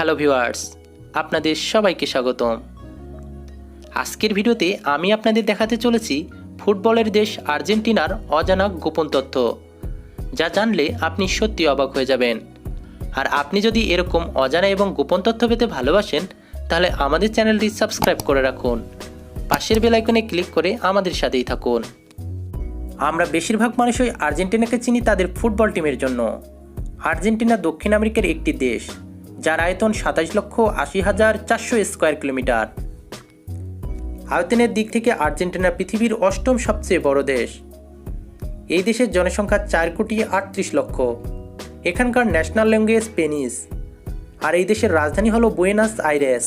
Hello viewers, আপনাদের সবাইকে স্বাগতম। আজকের ভিডিওতে আমি আপনাদের দেখাতে চলেছি ফুটবলের দেশ আর্জেন্টিনার অজানা গোপন তথ্য, যা জানলে আপনি সত্যি অবাক হয়ে যাবেন। আর আপনি যদি এরকম অজানা এবং গোপন তথ্য পেতে ভালোবাসেন, তাহলে আমাদের চ্যানেলটি সাবস্ক্রাইব করে রাখুন। পাশের বেল আইকনে ক্লিক করে আমাদের সাথেই থাকুন। আমরা বেশিরভাগ মানুষই আর্জেন্টিনাকে চিনি তাদের ফুটবল টিমের জন্য। আর্জেন্টিনা দক্ষিণ আমেরিকার একটি দেশ। যার আয়তন সাতাশ লক্ষ আশি হাজার চারশো স্কোয়ার কিলোমিটার। আয়তনের দিক থেকে আর্জেন্টিনা পৃথিবীর অষ্টম সবচেয়ে বড় দেশ। এই দেশের জনসংখ্যা চার কোটি আটত্রিশ লক্ষ। এখানকার ন্যাশনাল ল্যাঙ্গুয়েজ স্পেনিশ। আর এই দেশের রাজধানী হলো বুয়েনাস আইরেস।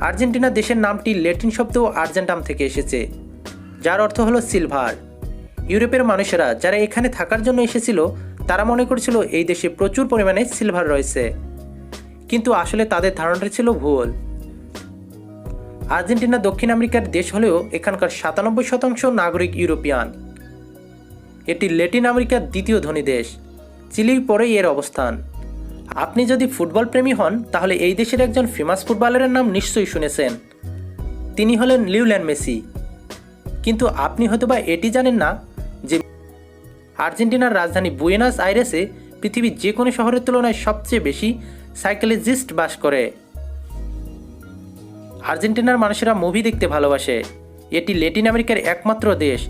আর্জেন্টিনা দেশের নামটি ল্যাটিন শব্দ আর্জেন্টাম থেকে এসেছে, যার অর্থ হলো সিলভার। ইউরোপের মানুষেরা যারা এখানে থাকার জন্য এসেছিল তারা মনে করেছিল এই দেশে প্রচুর পরিমাণে সিলভার রয়েছে। কিন্তু আসলে তাদের ধারণাটা ছিল ভুল। আর্জেন্টিনা, দক্ষিণ আমেরিকার দেশ হলেও এখানকার সাতানব্বই শতাংশ নাগরিক ইউরোপিয়ান। এটি ল্যাটিন আমেরিকার দ্বিতীয় ধনী দেশ। চিলির পরেই এর অবস্থান। আপনি যদি ফুটবল প্রেমী হন, তাহলে এই দেশের একজন ফেমাস ফুটবলারের নাম নিশ্চয়ই শুনেছেন। তিনি হলেন লিউল্যান্ড মেসি। কিন্তু আপনি হয়তোবা এটি জানেন না যে আর্জেন্টিনার রাজধানী বুয়েনাস আইরেসে পৃথিবীর যে কোনো শহরের তুলনায় সবচেয়ে বেশি সাইকেলিজিস্ট বাস করে। আর্জেন্টিনার মানুষেরা মুভি দেখতে ভালোবাসে। এটি ল্যাটিন আমেরিকার একমাত্র দেশ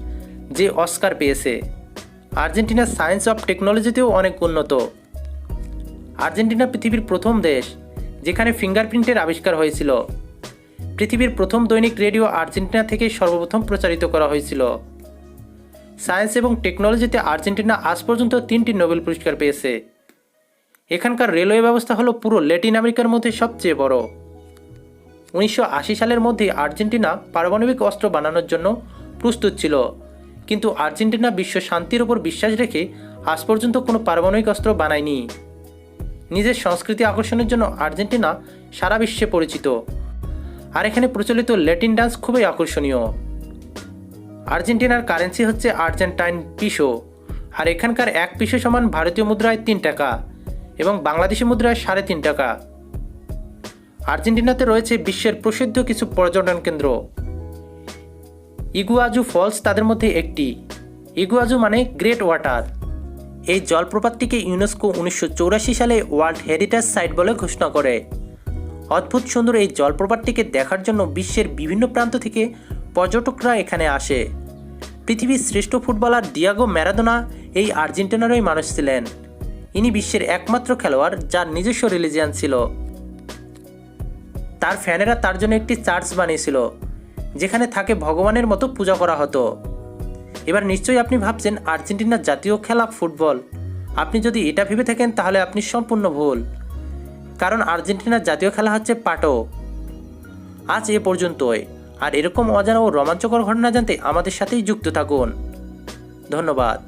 যে অস্কার পেয়েছে। আর্জেন্টিনা সায়েন্স অফ টেকনোলজিতেও অনেক উন্নত। আর্জেন্টিনা পৃথিবীর প্রথম দেশ, যেখানে ফিঙ্গারপ্রিন্টের আবিষ্কার হয়েছিল। পৃথিবীর প্রথম দৈনিক রেডিও আর্জেন্টিনা থেকে সর্বপ্রথম প্রচারিত করা হয়েছিল। সায়েন্স এবং টেকনোলজিতে আর্জেন্টিনা আজ পর্যন্ত তিনটি নোবেল পুরস্কার পেয়েছে। এখানকার রেলওয়ে ব্যবস্থা হলো পুরো ল্যাটিন আমেরিকার মধ্যে সবচেয়ে বড়। উনিশশো আশি সালের মধ্যে আর্জেন্টিনা পারমাণবিক অস্ত্র বানানোর জন্য প্রস্তুত ছিল। কিন্তু আর্জেন্টিনা বিশ্ব শান্তির উপর বিশ্বাস রেখে আজ পর্যন্ত কোনো পারমাণবিক অস্ত্র বানায়নি। নিজের সংস্কৃতি আকর্ষণের জন্য আর্জেন্টিনা সারা বিশ্বে পরিচিত। আর এখানে প্রচলিত ল্যাটিন ডান্স খুবই আকর্ষণীয়। আর্জেন্টিনার কারেন্সি হচ্ছে আর্জেন্টাইন পিসো, আর এখানকার এক পিসো সমান ভারতীয় মুদ্রায় তিন টাকা এবং বাংলাদেশি মুদ্রায় সাড়ে তিন টাকা। আর্জেন্টিনাতে রয়েছে বিশ্বের প্রসিদ্ধ কিছু পর্যটন কেন্দ্র। ইগুয়াজু ফলস তাদের মধ্যে একটি। ইগুয়াজু মানে গ্রেট ওয়াটার। এই জলপ্রপাতটিকে ইউনেস্কো উনিশশো সালে ওয়ার্ল্ড হেরিটেজ সাইট বলে ঘোষণা করে। অদ্ভুত সুন্দর এই জলপ্রপাতটিকে দেখার জন্য বিশ্বের বিভিন্ন প্রান্ত থেকে পর্যটকরা এখানে আসে। পৃথিবীর শ্রেষ্ঠ ফুটবলার ডিয়াগো ম্যারাদোনা এই আর্জেন্টিনারই মানুষ ছিলেন। ইনি বিশ্বের একমাত্র খেলোয়াড় যার নিজস্ব রিলিজিয়ান ছিল। তার ফ্যানেরা তার জন্য একটি চার্চ বানিয়েছিল, যেখানে থাকে ভগবানের মতো পূজা করা হতো। এবার নিশ্চয়ই আপনি ভাবছেন আর্জেন্টিনার জাতীয় খেলা ফুটবল। আপনি যদি এটা ভেবে থাকেন, তাহলে আপনি সম্পূর্ণ ভুল। কারণ আর্জেন্টিনার জাতীয় খেলা হচ্ছে পাটো। আজ এ পর্যন্তই। আর এরকম অজানা ও রোমাঞ্চকর ঘটনা জানতে আমাদের সাথেই যুক্ত থাকুন। ধন্যবাদ।